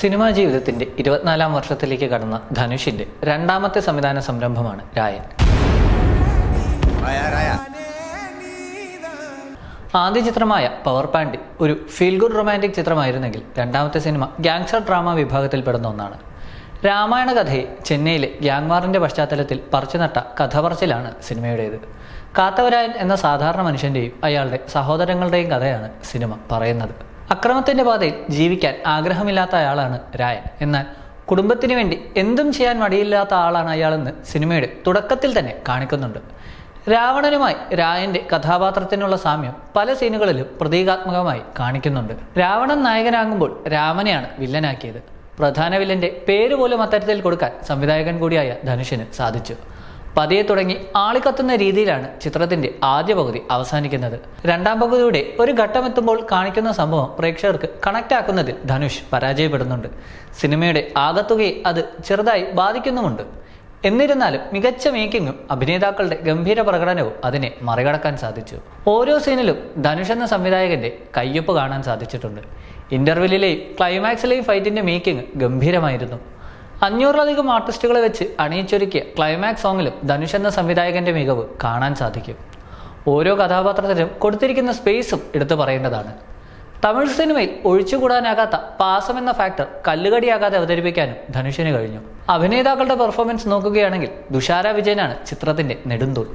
Cinema ജീവിതത്തിന്റെ ഇരുപത്തിനാലാം വർഷത്തിലേക്ക് കടന്ന ധനുഷിന്റെ രണ്ടാമത്തെ സംവിധാന സംരംഭമാണ് രായൻ. ആദ്യ ചിത്രമായ പവർ പാൻഡി ഒരു ഫീൽ ഗുഡ് റൊമാന്റിക് ചിത്രമായിരുന്നെങ്കിൽ രണ്ടാമത്തെ സിനിമ ഗ്യാങ്സ്റ്റർ ഡ്രാമ വിഭാഗത്തിൽപ്പെടുന്ന ഒന്നാണ്. രാമായണ കഥയെ ചെന്നൈയിലെ ഗ്യാങ്വാറിന്റെ പശ്ചാത്തലത്തിൽ പറിച്ചുനട്ട കഥ പറച്ചിലാണ് സിനിമയുടേത്. കാത്തവരായൻ എന്ന സാധാരണ മനുഷ്യന്റെയും അയാളുടെ സഹോദരങ്ങളുടെയും കഥയാണ് സിനിമ പറയുന്നത്. അക്രമത്തിന്റെ പാതയിൽ ജീവിക്കാൻ ആഗ്രഹമില്ലാത്ത അയാളാണ് രായൻ. എന്നാൽ കുടുംബത്തിന് വേണ്ടി എന്തും ചെയ്യാൻ മടിയില്ലാത്ത ആളാണ് അയാളെന്ന് സിനിമയുടെ തുടക്കത്തിൽ തന്നെ കാണിക്കുന്നുണ്ട്. രാവണനുമായി രായന്റെ കഥാപാത്രത്തിനുള്ള സാമ്യം പല സീനുകളിലും പ്രതീകാത്മകമായി കാണിക്കുന്നുണ്ട്. രാവണൻ നായകനാകുമ്പോൾ രാമനെയാണ് വില്ലനാക്കിയത്. പ്രധാന വില്ലന്റെ പേര് പോലും അത്തരത്തിൽ കൊടുക്കാൻ സംവിധായകൻ കൂടിയായ ധനുഷിന് സാധിച്ചു. പതിയെ തുടങ്ങി ആളിക്കത്തുന്ന രീതിയിലാണ് ചിത്രത്തിന്റെ ആദ്യ പകുതി അവസാനിക്കുന്നത്. രണ്ടാം പകുതിയുടെ ഒരു ഘട്ടം ഘട്ടമെത്തുമ്പോൾ കാണിക്കുന്ന സംഭവം പ്രേക്ഷകർക്ക് കണക്ട് ആക്കുന്നതിൽ ധനുഷ് പരാജയപ്പെടുന്നുണ്ട്. സിനിമയുടെ ആകത്തുകയെ അത് ചെറുതായി ബാധിക്കുന്നുമുണ്ട്. എന്നിരുന്നാലും മികച്ച മേക്കിങ്ങും അഭിനേതാക്കളുടെ ഗംഭീര പ്രകടനവും അതിനെ മറികടക്കാൻ സാധിച്ചു. ഓരോ സീനിലും ധനുഷ് എന്ന സംവിധായകന്റെ കയ്യൊപ്പ് കാണാൻ സാധിച്ചിട്ടുണ്ട്. ഇന്റർവെല്ലിലെയും ക്ലൈമാക്സിലെയും ഫൈറ്റിന്റെ മേക്കിംഗ് ഗംഭീരമായിരുന്നു. അഞ്ഞൂറിലധികം ആർട്ടിസ്റ്റുകളെ വെച്ച് അണിയിച്ചൊരുക്കിയ ക്ലൈമാക്സ് സോങ്ങിലും ധനുഷ് എന്ന സംവിധായകന്റെ മികവ് കാണാൻ സാധിക്കും. ഓരോ കഥാപാത്രത്തിനും കൊടുത്തിരിക്കുന്ന സ്പേസും എടുത്തു പറയേണ്ടതാണ്. തമിഴ് സിനിമയിൽ ഒഴിച്ചുകൂടാനാകാത്ത പാസം എന്ന ഫാക്ടർ കല്ലുകടിയാകാതെ അവതരിപ്പിക്കാനും ധനുഷിന് കഴിഞ്ഞു. അഭിനേതാക്കളുടെ പെർഫോമൻസ് നോക്കുകയാണെങ്കിൽ ദുഷാര വിജയനാണ് ചിത്രത്തിന്റെ നെടുന്തൂൺ.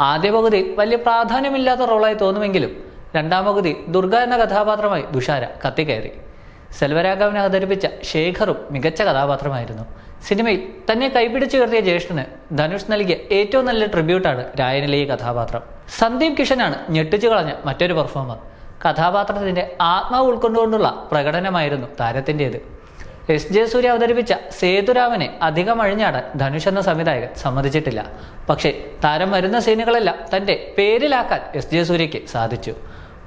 ആദ്യ പകുതി വലിയ പ്രാധാന്യമില്ലാത്ത റോളായി തോന്നുമെങ്കിലും രണ്ടാം പകുതി ദുർഗ എന്ന കഥാപാത്രമായി ദുഷാര കത്തിക്കയറി. സെൽവരാഘവനെ അവതരിപ്പിച്ച ശേഖറും മികച്ച കഥാപാത്രമായിരുന്നു. സിനിമയിൽ തന്നെ കൈപിടിച്ചു കയറിയ ജ്യേഷ്ഠന് ധനുഷ് നൽകിയ ഏറ്റവും നല്ല ട്രിബ്യൂട്ടാണ് രായനിലെ ഈ കഥാപാത്രം. സന്ദീപ് കിഷനാണ് ഞെട്ടിച്ചു കളഞ്ഞ മറ്റൊരു പെർഫോമർ. കഥാപാത്രത്തിന്റെ ആത്മാവ് ഉൾക്കൊണ്ടുകൊണ്ടുള്ള പ്രകടനമായിരുന്നു താരത്തിന്റെത് എസ് ജെ സൂര്യ അവതരിപ്പിച്ച സേതുരാമനെ അധികം അഴിഞ്ഞാടാൻ ധനുഷ് എന്ന സംവിധായകൻ സമ്മതിച്ചിട്ടില്ല. പക്ഷേ താരം വരുന്ന സീനുകളെല്ലാം തന്റെ പേരിലാക്കാൻ എസ് ജെ സൂര്യയ്ക്ക് സാധിച്ചു.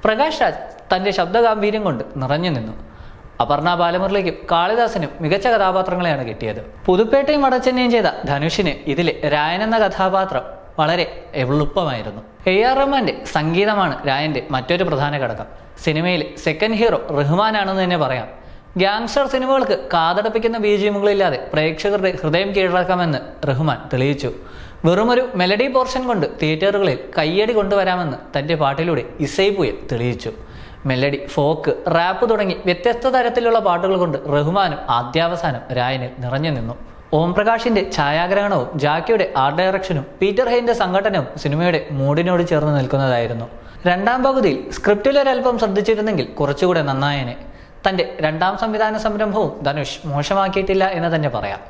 പ്രകാശ് രാജ് തന്റെ ശബ്ദഗാംഭീര്യം കൊണ്ട് നിറഞ്ഞു നിന്നു. അപർണ ബാലമുരളിക്കും കാളിദാസനും മികച്ച കഥാപാത്രങ്ങളെയാണ് കിട്ടിയത്. പുതുപ്പേട്ടയും വടച്ചെന്നയും ചെയ്ത ധനുഷിന് ഇതിലെ രായൻ എന്ന കഥാപാത്രം വളരെ എളുപ്പമായിരുന്നു. എ ആർ റഹ്മാന്റെ സംഗീതമാണ് രായന്റെ മറ്റൊരു പ്രധാന ഘടകം. സിനിമയിൽ സെക്കൻഡ് ഹീറോ റഹ്മാനാണെന്ന് തന്നെ പറയാം. ഗ്യാങ്സ്റ്റർ സിനിമകൾക്ക് കാതടപ്പിക്കുന്ന ബീജിയമുകളില്ലാതെ പ്രേക്ഷകരുടെ ഹൃദയം കീഴടക്കാമെന്ന് റഹ്മാൻ തെളിയിച്ചു. വെറുമൊരു മെലഡി പോർഷൻ കൊണ്ട് തിയേറ്ററുകളിൽ കയ്യടി കൊണ്ടുവരാമെന്ന് തന്റെ പാട്ടിലൂടെ ഇസൈപുയ തെളിയിച്ചു. മെലഡി ഫോക്ക് റാപ്പ് തുടങ്ങി വ്യത്യസ്ത തരത്തിലുള്ള പാട്ടുകൾ കൊണ്ട് റഹ്മാനും ആദ്യാവസാനം രായന് നിറഞ്ഞു നിന്നു. ഓം പ്രകാശിന്റെ ഛായാഗ്രഹണവും ജാക്കിയുടെ ആർട്ട് ഡയറക്ഷനും പീറ്റർ ഹെയിന്റെ സംഘടനവും സിനിമയുടെ മൂഡിനോട് ചേർന്ന് നിൽക്കുന്നതായിരുന്നു. രണ്ടാം പകുതിയിൽ സ്ക്രിപ്റ്റിലൊരൽപ്പം ശ്രദ്ധിച്ചിരുന്നെങ്കിൽ കുറച്ചുകൂടെ നന്നായനെ. തന്റെ രണ്ടാം സംവിധാന സംരംഭവും ധനുഷ് മോശമാക്കിയിട്ടില്ല എന്ന് തന്നെ പറയാം.